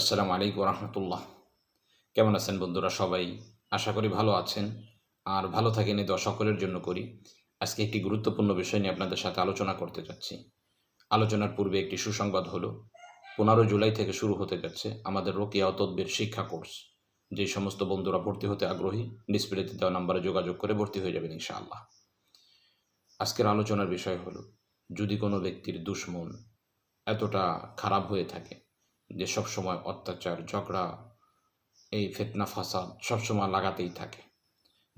আসসালামু আলাইকুম রহমতুল্লাহ। কেমন আছেন বন্ধুরা সবাই? আশা করি ভালো আছেন আর ভালো থাকেন, এই দোয়া সকলের জন্য করি। আজকে একটি গুরুত্বপূর্ণ বিষয় নিয়ে আপনাদের সাথে আলোচনা করতে যাচ্ছি। আলোচনার পূর্বে একটি সুসংবাদ হলো, পনেরো জুলাই থেকে শুরু হতে যাচ্ছে আমাদের রোকিয়া তদ্বির শিক্ষা কোর্স। যে সমস্ত বন্ধুরা ভর্তি হতে আগ্রহী, ডিসপ্লেতে দেওয়া নাম্বারে যোগাযোগ করে ভর্তি হয়ে যাবেন ইনশাআল্লাহ। আজকের আলোচনার বিষয় হলো, যদি কোনো ব্যক্তির দুশ্মন এতটা খারাপ হয়ে থাকে যে সবসময় অত্যাচার, ঝগড়া, এই ফেতনা, ফাসাদ সবসময় লাগাতেই থাকে।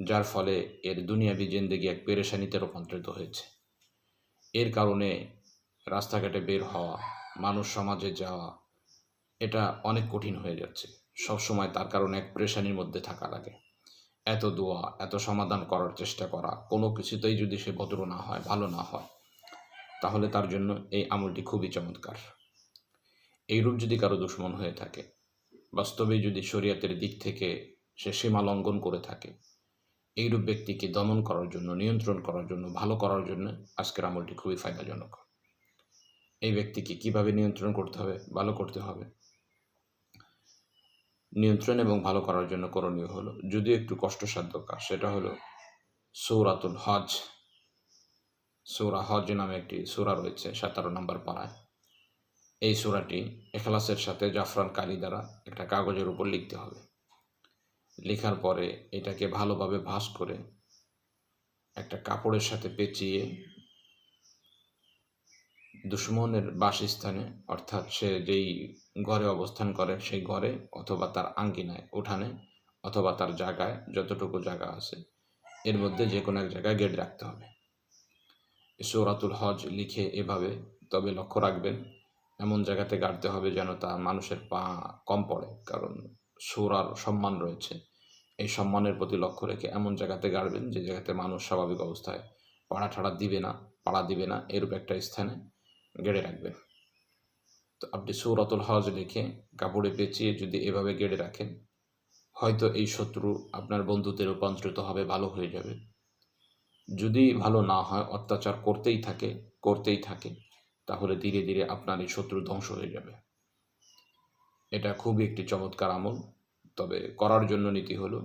যার ফলে এর দুনিয়াবি জিন্দেগি এক পেরেশানিতে রূপান্তরিত হয়েছে। এর কারণে রাস্তাঘাটে বের হওয়া, মানুষ সমাজে যাওয়া, এটা অনেক কঠিন হয়ে যাচ্ছে। সবসময় তার কারণে এক পেরেশানির মধ্যে থাকা লাগে। এত দোয়া, এত সমাধান করার চেষ্টা করা, কোনো কিছুতেই যদি সে ভদ্র না হয়, ভালো না হয়, তাহলে তার জন্য এই আমলটি খুবই চমৎকার। এইরূপ যদি কারও দুশ্মন হয়ে থাকে, বাস্তবে যদি শরীয়তের দিক থেকে সে সীমা লঙ্ঘন করে থাকে, এইরূপ ব্যক্তিকে দমন করার জন্য, নিয়ন্ত্রণ করার জন্য, ভালো করার জন্য আজকের আমলটি খুবই ফায়দাজনক। এই ব্যক্তিকে কীভাবে নিয়ন্ত্রণ করতে হবে? ভালো করতে হবে। নিয়ন্ত্রণ এবং ভালো করার জন্য করণীয় হলো, যদিও একটু কষ্টসাধ্য কাজ, সেটা হলো সৌরাতুল হজ। সৌরা হজ নামে একটি সূরা রয়েছে, সতেরো নম্বর পাড়ায়। এই সূরাটি এখলাসের সাথে জাফরান কালি দ্বারা একটা কাগজের উপর লিখতে হবে। লেখার পরে এটাকে ভালোভাবে ভাঁজ করে একটা কাপড়ের সাথে পেঁচিয়ে দুশ্মনের বাসস্থানে, অর্থাৎ সে যেই ঘরে অবস্থান করে সেই ঘরে অথবা তার আঙ্গিনায়, উঠানে অথবা তার জায়গায়, যতটুকু জায়গা আছে, এর মধ্যে যে কোনো এক জায়গায় গেট রাখতে হবে। সৌরাতুল হজ লিখে এভাবে তবে লক্ষ্য রাখবেন এমন জায়গাতে গাড়তে হবে যেন তা মানুষের পা কম পড়ে, কারণ সৌরার সম্মান রয়েছে। এই সম্মানের প্রতি লক্ষ্য রেখে এমন জায়গাতে গাড়বেন যে জায়গাতে মানুষ স্বাভাবিক অবস্থায় পাড়া ঠাড়া দিবে না, পাড়া দিবে না, এরূপ একটা স্থানে গেড়ে রাখবেন। তো আপনি সৌরাতুল হজ লিখে কাপড়ে পেঁচিয়ে যদি এভাবে গেড়ে রাখেন, হয়তো এই শত্রু আপনার বন্ধুতে রূপান্তরিত হবে, ভালো হয়ে যাবে। যদি ভালো না হয়, অত্যাচার করতেই থাকে করতেই থাকে। তাহলে ধীরে ধীরে আপনার এই শত্রু ধ্বংস হয়ে যাবে। এটা খুবই একটি চমৎকার আমল, তবে করার জন্য নীতি হলো,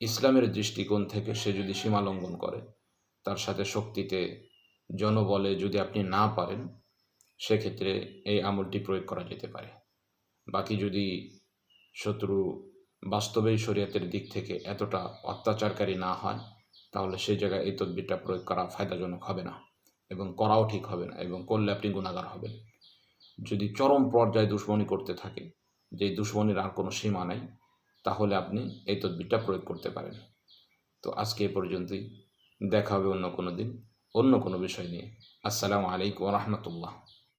ইসলামের দৃষ্টিকোণ থেকে সে যদি সীমা লঙ্ঘন করে, তার সাথে শক্তিতে জনবলে যদি আপনি না পারেন, সেক্ষেত্রে এই আমলটি প্রয়োগ করা যেতে পারে। বাকি যদি শত্রু বাস্তবেই শরীয়তের দিক থেকে এতটা অত্যাচারকারী না হয়, তাহলে সেই জায়গায় এই তদবিরটা প্রয়োগ করা ফায়দাজনক হবে না। এবং করাও ঠিক হবে না এবং করলে আপনি গুণাগার হবেন। যদি চরম পর্যায়ে দুশ্মনী করতে থাকে, যে দুশ্মনীর আর কোনো সীমা নাই, তাহলে আপনি এই তদবিরটা প্রয়োগ করতে পারেন। তো আজকে এ পর্যন্তই। দেখা হবে অন্য কোনো দিন, অন্য কোনো বিষয় নিয়ে। আসসালামু আলাইকুম রহমতুল্লাহ।